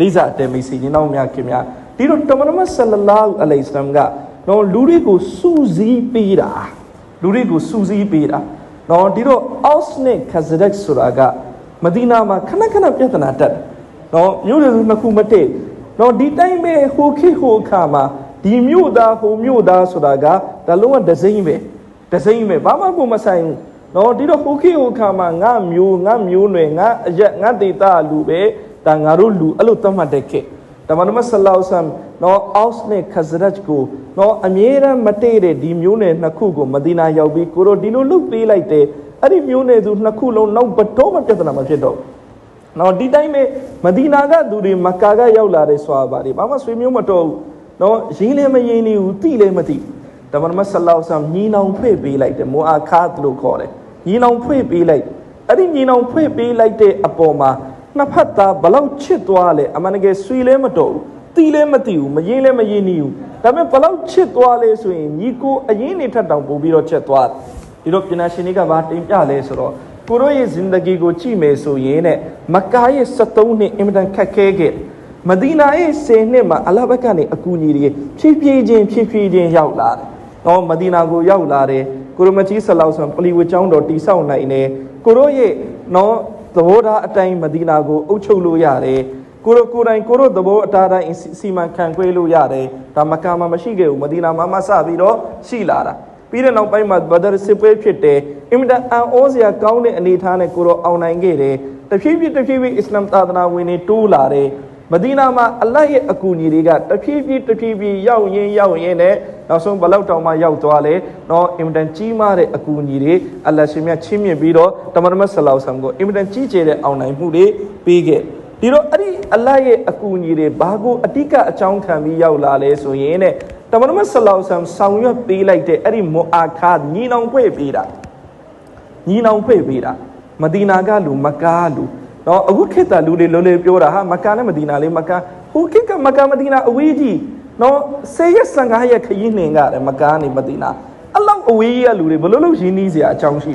လေးစားတယ်မိတ်ဆွေညီနောင်များခင်များဒီတော့တမန်တော်ဆလလာဟူအလိုင်စလမ်ကတော့လူတွေကိုစူးစီးပေးတာလူတွေကိုစူးစီးပေးတာနော်ဒီတော့အော့စ်နဲ့ခဇရက်ဆိုတာကမဒီနာမှာခဏခဏပြဿနာတက်တယ်နော်မြို့တွေနှစ်ခုမတည့်နော်ဒီတိုင်းပဲဟိုခေတ်ဟိုအခါမှာဒီမြို့သားဟိုမြို့သားဆိုတာကဒါလုံးဝဒစိမ့်ပဲဒစိမ့်ပဲဘာမှကိုမဆိုင်ဘူးနော်ဒီတော့ဟိုခေတ်ဟိုအခါမှာငါမျိုးငါမျိုးနွယ်ငါအရက်ငါဒေတာလူပဲ ဒါငါတို့လူအဲ့လိုသတ်မှတ်တဲ့ခေတ်တမန်တော်ဆလောဆမ်နော်အောက်စ်နဲ့ခဇရတ်ကိုနော်အမြဲတမ်းမတည့်တဲ့ဒီမျိုးနယ်နှစ်ခုကိုမဒီနာရောက်ပြီးကိုတို့ဒီလိုလုပ်ပေးလိုက်တယ်အဲ့ဒီမျိုးနယ်သူနှစ်ခုလုံးနောက်ဘတော့မပြဿနာမဖြစ်တော့ဘူးနော်ဒီတိုင်းပဲမဒီနာကသူတွေမကာကရောက်လာတဲ့ဆွာပါတွေဘာမှဆွေမျိုးမတော်ဘူးနော်ရင်းလည်းမရင်းနေဘူးတိလည်းမတိတမန်တော်ဆလောဆမ်ညီနောင်ဖွင့်ပေးလိုက်တယ်မိုအာခါတ်လို့ခေါ်တယ်ညီနောင်ဖွင့်ပေးလိုက်အဲ့ဒီညီနောင်ဖွင့်ပေးလိုက်တဲ့အပေါ်မှာ နှစ်ဖက်သားဘလောက်ချစ်သွားလဲအမှန်တကယ်ဆွေလဲမတော်ဘူးတီးလဲမတီးဘူးမရင်လဲမရင်နီးဘူးဒါပေမဲ့ဘလောက်ချစ်သွားလဲဆိုရင်ညီကိုအရင်နေထက်တောင်ပို့ပြီးတော့ချက်သွားတယ်ဒီတော့ပညာရှင်တွေကဘာတင်ပြလဲဆိုတော့ကိုရိုရဲ့ဇင်ဒဂီကိုကြည့်မယ်ဆိုရင်တဲ့မကာရဲ့73နှစ်အင်မတန်ခက်ခဲခဲ့မဒီနာရဲ့10နှစ်မှာအလဘက်ကနေအကူအညီတွေဖြည်းဖြည်းချင်းဖြည်းဖြည်းချင်းရောက်လာတယ်။တော့မဒီနာကိုရောက်လာတယ်ကိုရိုမကြီးဆလောက်ဆန်ပလီဝကျောင်းတော်တိဆောက်နိုင်တယ်ကိုရိုရဲ့နော် သဘောထားအတိုင်းမဒီနာကိုအုပ်ချုပ်လို့ရတယ်ကိုရိုကိုယ်တိုင်ကိုရိုသဘောအတားတိုင်းစီမံခန့်ခွဲလို့ရတယ်ဒါမကာမမရှိခဲ့ဘူးမဒီနာမှာမဆပြီးတော့ရှိလာတာပြီးတဲ့နောက်ပိုင်းမှာဘဒရစစ်ပွဲဖြစ်တယ်အင်မတန်အံ့ဩစရာကောင်းတဲ့အနေအထားနဲ့ကိုရိုအောင်နိုင်ခဲ့တယ်တဖြည်းဖြည်းတဖြည်းဖြည်းအစ္စလာမ်သာသနာဝင်တွေတိုးလာတယ်မဒီနာမှာအလတ်ရဲ့အကူအညီတွေကတဖြည်းဖြည်းတဖြည်းဖြည်းရောက်ရင်းရောက်ရင်းနဲ့ နောက်ဆုံးဘလောက်တောင်မှရောက်သွားလဲတော့အင်မတန်ကြီးမားတဲ့အကူအညီတွေအလတ်ရှင်မြတ်ချင်းမြင့်ပြီးတော့တမန်တော်မဆလောဆမ်ကိုအင်မတန်ကြီးကျယ်တဲ့အောင်နိုင်မှုတွေပေးခဲ့ဒီတော့အဲ့ဒီအလတ်ရဲ့အကူအညီတွေဘာကိုအတိကအကြောင်းခံပြီးရောက်လာလဲဆိုရင်တဲ့တမန်တော်မဆလောဆမ်ဆောင်ရွက်ပေးလိုက်တဲ့အဲ့ဒီမွအာခါညီနောင်ဖွဲ့ပေးတာညီနောင်ဖွဲ့ပေးတာမဒီနာကလူမကားလူနော်အခုခေတ်တလူတွေလုံးလေးပြောတာဟာမကာနဲ့မဒီနာလေးမကာဟိုခေတ်ကမကာမဒီနာအဝေးကြီး နော်10ရက်15ရက်ခရီးနှင်ကြတယ်မကာနေမဒီနာအဲ့လောက်အဝေးကြီးကလူတွေဘလို့လို့ရင်းနှီးစရာအကြောင်းရှိ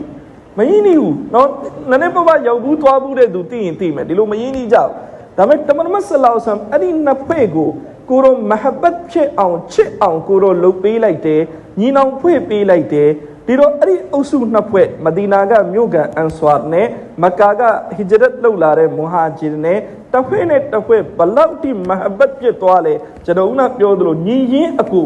မရင်းနှီးဘူးနော်နည်းနည်းပါးပါးရောက်ဘူးသွားဘူးတဲ့သူသိရင်သိမယ်ဒီလိုမရင်းနှီးကြဘူးဒါပေမဲ့တမန်မဆလောဆမ်အဲ့ဒီနှစ်ဖက်ကိုကိုရောမဟဘတ်ဖြစ်အောင်ချစ်အောင်ကိုရောလှုပ်ပေးလိုက်တယ်ညီနောင်ဖွဲ့ပေးလိုက်တယ် ဒီတော့အဲ့ဒီအုပ်စုနှစ်ဖွဲ့မဒီနာကမြို့ကန်အန်ဆွာနဲ့မကာကဟီဂျရတ်လုပ်လာတဲ့မူဟာဂျီနဲ့တစ်ဖွဲ့နဲ့တစ်ဖွဲ့ဘလောက်တိမဟဘတ်ဖြစ်သွားလဲကျွန်တော်ကပြောသလိုညီရင်းအကူ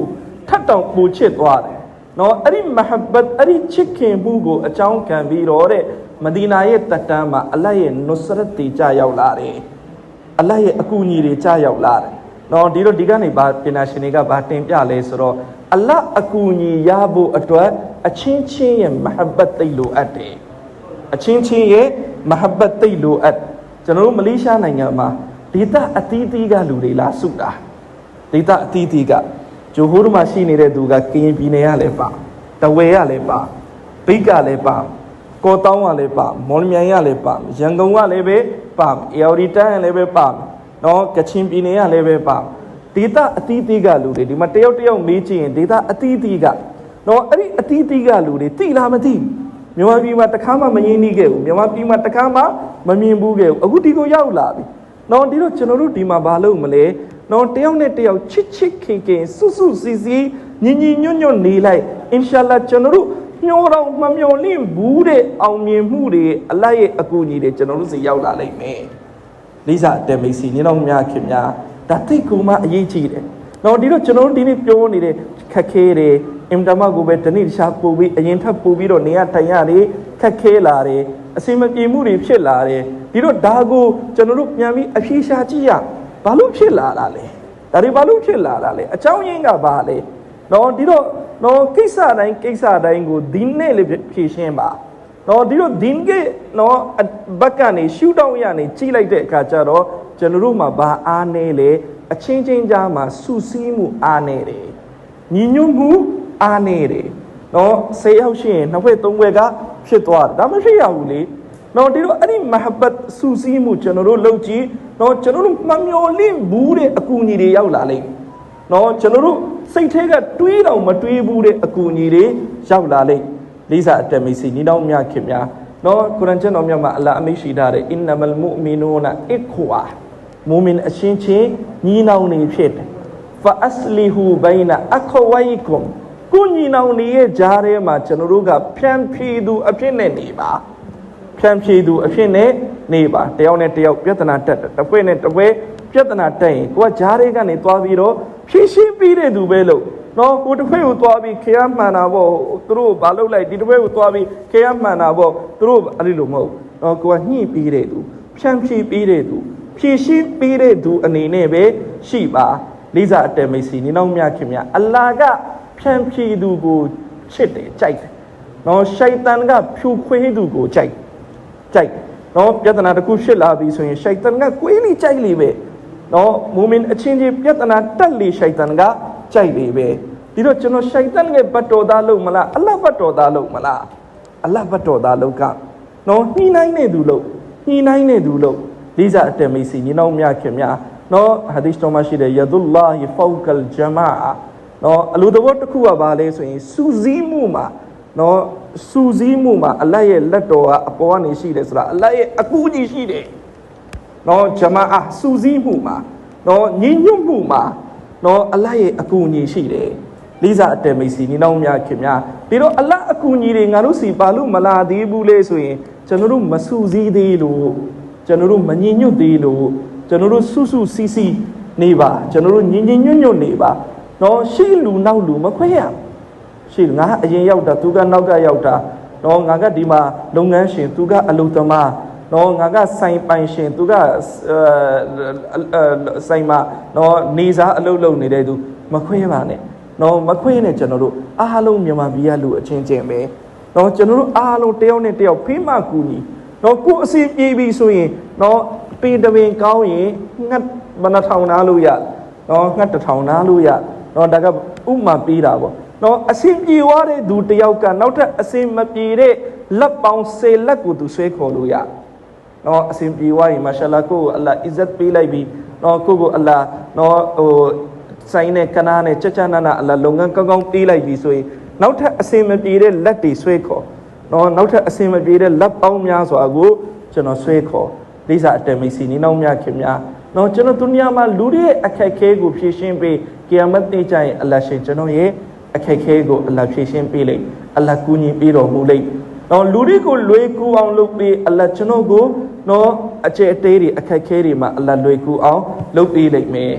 ထပ်တောင်ပူချစ်သွားတယ်နော်အဲ့ဒီမဟဘတ်အဲ့ဒီချစ်ခင်မှုကိုအကြောင်းခံပြီးတော့တဲ့မဒီနာရဲ့တတန်းမှာအလတ်ရဲ့နုစရတ်တီကြရောက်လာတယ်အလတ်ရဲ့အကူအညီတွေကြရောက်လာတယ်နော်ဒီတော့ဒီကနေဘာပညာရှင်တွေကဘာတင်ပြလဲဆိုတော့ အလတ်အကူအညီရဖို့အတွက်အချင်းချင်းရဲ့မဟဘတ်သိလိုအပ်တယ်အချင်းချင်းရဲ့မဟဘတ်သိလိုအပ်ကျွန်တော်တို့မလေးရှားနိုင်ငံမှာဒေသအသီးသီးကလူတွေလာစုတာဒေသအသီးသီးကဂျိုဟိုးမှာရှိနေတဲ့သူကကရင်ပြည်နယ်ကလည်းပါတဝဲကလည်းပါဘိတ်ကလည်းပါကောတောင်းကလည်းပါမော်လမြိုင်ကလည်းပါရန်ကုန်ကလည်းပဲပါအေယော်ဒီတန်းကလည်းပဲပါနော်ကချင်ပြည်နယ်ကလည်းပဲပါ ဒေသအသီးသီးကလူတွေဒီမှာတယောက်တယောက်မေးကြည့်ရင်ဒေသအသီးသီးကနော်အဲ့ဒီအသီးသီးကလူတွေသိလားမသိမြန်မာပြည်မှာတခါမှမရင်းနှီးခဲ့ဘူးမြန်မာပြည်မှာတခါမှမမြင်ဘူးခဲ့ဘူးအခုဒီကိုရောက်လာပြီနော်ဒီတော့ကျွန်တော်တို့ဒီမှာဘာလုပ်မလဲနော်တယောက်နဲ့တယောက်ချစ်ချစ်ခင်ခင်စွစွစီစီညီညီညွတ်ညွတ်နေလိုက်အင်ရှာလာကျွန်တော်တို့မျောတော့မမျောလင့်ဘူးတဲ့အောင်မြင်မှုတွေအလိုက်ရဲ့အကူအညီတွေကျွန်တော်တို့စီရောက်လာလိမ့်မယ်လိစာတဲမိတ်စီညီတော်များခင်များ ဒါတိတ်ကူမအရေးကြီးတယ်နော်ဒီတော့ကျွန်တော်တို့ဒီနေ့ပြောနေတဲ့ခက်ခဲတယ်အင်တမကိုပဲတနေ့တခြားပို့ပြီးအရင်ထပ်ပို့ပြီးတော့နေရထိုင်ရတယ်ခက်ခဲလာတယ်အစင်မပြေမှုတွေဖြစ်လာတယ်ဒီတော့ဒါကိုကျွန်တော်တို့ပြန်ပြီးအဖြေရှာကြည့်ရဘာလို့ဖြစ်လာတာလဲဒါတွေဘာလို့ဖြစ်လာတာလဲအကြောင်းရင်းကဘာလဲနော်ဒီတော့နော်ကိစ္စတိုင်းကိစ္စတိုင်းကိုဒီနေ့လေးဖြေရှင်းပါနော်ဒီတော့ဒီကေနော်ဘက်ကနေရှူတောင်းရနေကြီးလိုက်တဲ့အခါကျတော့ ကျွန်တော်တို့မှာဘာအားနေလဲအချင်းချင်းကြားမှာစူးစီးမှုအားနေတယ်ညီညွတ်မှုအားနေတယ်နော်၁၀ယောက်ရှိရင်နှစ်ဘက်သုံးဘက်ကဖြစ်သွားတယ်ဒါမဖြစ်ရဘူးလေနော်ဒီတော့အဲ့ဒီမဟဘတ်စူးစီးမှုကျွန်တော်တို့လုပ်ကြည့်နော်ကျွန်တော်တို့မမျော်လင့်ဘူးတဲ့အကူအညီတွေရောက်လာလိမ့်နော်ကျွန်တော်တို့စိတ်ထဲကတွေးတော့မတွေးဘူးတဲ့အကူအညီတွေရောက်လာလိမ့်လေးစားအတက်မိတ်ဆွေညီတော်များခင်များနော်ကုရ်အန်ကျမ်းတော်မြတ်မှာအလ္လာဟ်အမိန့်ရှိထားတယ်အင်နမလ်မုအ်မီနူနာအစ်ခွာ မူမင်အချင်းချင်းညီနောင်နေဖြစ်တယ်ဖာအစလီဟူဘိုင်နာအခဝိုင်ကွန်ကိုညီနောင်နေရဲ့ကြားထဲမှာကျွန်တော်တို့ကဖြန့်ဖြေသူအဖြစ်နဲ့နေပါဖြန့်ဖြေသူအဖြစ်နဲ့နေပါတယောက်နဲ့တယောက်ပြဿနာတက်တယ်တစ်ဖွဲ့နဲ့တစ်ဖွဲ့ပြဿနာတက်ရင်ကိုကကြားထဲကနေသွားပြီးတော့ဖြည့်ရှင်းပြီးတဲ့သူပဲလို့နော်ကိုတစ်ဖွဲ့ကိုသွားပြီးခေယမှန်တာပေါ့သူတို့ဘာလုပ်လိုက်ဒီတစ်ဖွဲ့ကိုသွားပြီးခေယမှန်တာပေါ့သူတို့အဲ့ဒီလိုမဟုတ်နော်ကိုကညှိပြီးတဲ့သူဖြန့်ဖြေပြီးတဲ့သူ ဖြည့်ရှင်းပေးတဲ့သူအနေနဲ့ပဲရှိပါလိစာအတမိတ်စီနေနောက်မြခင်မြအလ္လာဟ်ကဖြန့်ဖြည့်သူကိုချစ်တယ်ကြိုက်တယ်နော်ရှိုက်တန်ကဖြူခွေးသူကိုကြိုက်ကြိုက်နော်ပြဿနာတစ်ခုရှစ်လာပြီဆိုရင်ရှိုက်တန်ကကွေးလိကြိုက်လိပဲနော်မူမင်အချင်းချင်းပြဿနာတက်လိရှိုက်တန်ကကြိုက်လိပဲဒီတော့ကျွန်တော်ရှိုက်တန်ရဲ့ဘတ်တော်သားလို့မလားအလ္လာဟ်ဘတ်တော်သားလို့မလားအလ္လာဟ်ဘတ်တော်သားလို့ကနော်ညှိနှိုင်းနေသူလို့ညှိနှိုင်းနေသူလို့ လိစာအတမိစီညီနောင်မြခင်များနော်ဟာဒီသ်တော်မှာရှိတဲ့ယဒူလာဟီဖောက်ကလ်ဂျမာနော်အလိုတော်တစ်ခုကဘာလဲဆိုရင်စူဇီးမှုမှာနော်စူဇီးမှုမှာအလတ်ရဲ့လက်တော်ကအပေါ်ကနေရှိတယ်ဆိုတာအလတ်ရဲ့အကူအညီရှိတယ်နော်ဂျမာအာစူဇီးမှုမှာနော်ညီညွတ်မှုမှာနော်အလတ်ရဲ့အကူအညီရှိတယ်လိစာအတမိစီညီနောင်မြခင်များပြီးတော့အလတ်အကူအညီတွေငါတို့စီပါလို့မလာသေးဘူးလေဆိုရင်ကျွန်တော်တို့မစူဇီးသေးလို့ ကျွန်တော်တို့မငြိမ်ညွတ်သေးလို့ကျွန်တော်တို့စုစုစီစီနေပါကျွန်တော်တို့ညီညီညွတ်ညွတ်နေပါတော့ရှိလူနောက်လူမခွဲရဘူးရှိလူငါအရင်ရောက်တာသူကနောက်ကရောက်တာတော့ငါကဒီမှာလုပ်ငန်းရှင်သူကအလုပ်သမားတော့ငါကဆိုင်ပိုင်ရှင်သူကအဲဆိုင်မှာတော့နေစားအလုပ်လုပ်နေတဲ့သူမခွဲပါနဲ့တော့မခွဲနဲ့ကျွန်တော်တို့အားလုံးမြန်မာပြည်ကလူအချင်းချင်းပဲတော့ကျွန်တော်တို့အားလုံးတယောက်နဲ့တယောက်ဖိမကူညီ တော့ကိုယ်အစီပြေးပြီဆိုရင်တော့ပေတပင်ကောင်းရင်ငတ်ဘဏ္ဍထောင်နာလို့ရတော့ငတ်တစ်ထောင်နာလို့ရတော့ဒါကဥမာပေးတာပေါ့တော့အစီပြေသွားတဲ့သူတယောက်ကနောက်ထပ်အစီမပြေတဲ့လက်ပေါင်း10လက်ကိုသူဆွဲခေါ်လို့ရတော့အစီပြေသွားရင်မာရှာလာကိုအလ္လာအစ်ဇတ်ပေးလိုက်ပြီတော့ကိုကိုအလ္လာတော့ဟိုဆိုင်နဲ့ကနာနဲ့ကြက်ကြနာနာအလ္လာလုပ်ငန်းကောင်းကောင်းပေးလိုက်ပြီဆိုရင်နောက်ထပ်အစီမပြေတဲ့လက်တွေဆွဲခေါ် နော်နောက်ထပ်အစင်မပြေတဲ့လက်ပေါင်းများစွာကိုကျွန်တော်ဆွဲခေါ်လိစာအတမီစီနီနောက်မြခင်များနော်ကျွန်တော်ဒုနီယာမှာလူတွေရဲ့အခက်အခဲကိုဖြေရှင်းပေးကီယာမတ်နေ့ကျရင်အလ္လာရှင်ကျွန်တော်ရဲ့အခက်အခဲကိုအလ္လာဖြေရှင်းပေးလိမ့်အလ္လာကူညီပေးတော်မူလိမ့်နော်လူတွေကိုလွေကူအောင်လုပ်ပေးအလ္လာကျွန်တော်ကိုနော်အကျဲအသေးတွေအခက်အခဲတွေမှာအလ္လာလွေကူအောင်လုပ်ပေးလိမ့်မယ်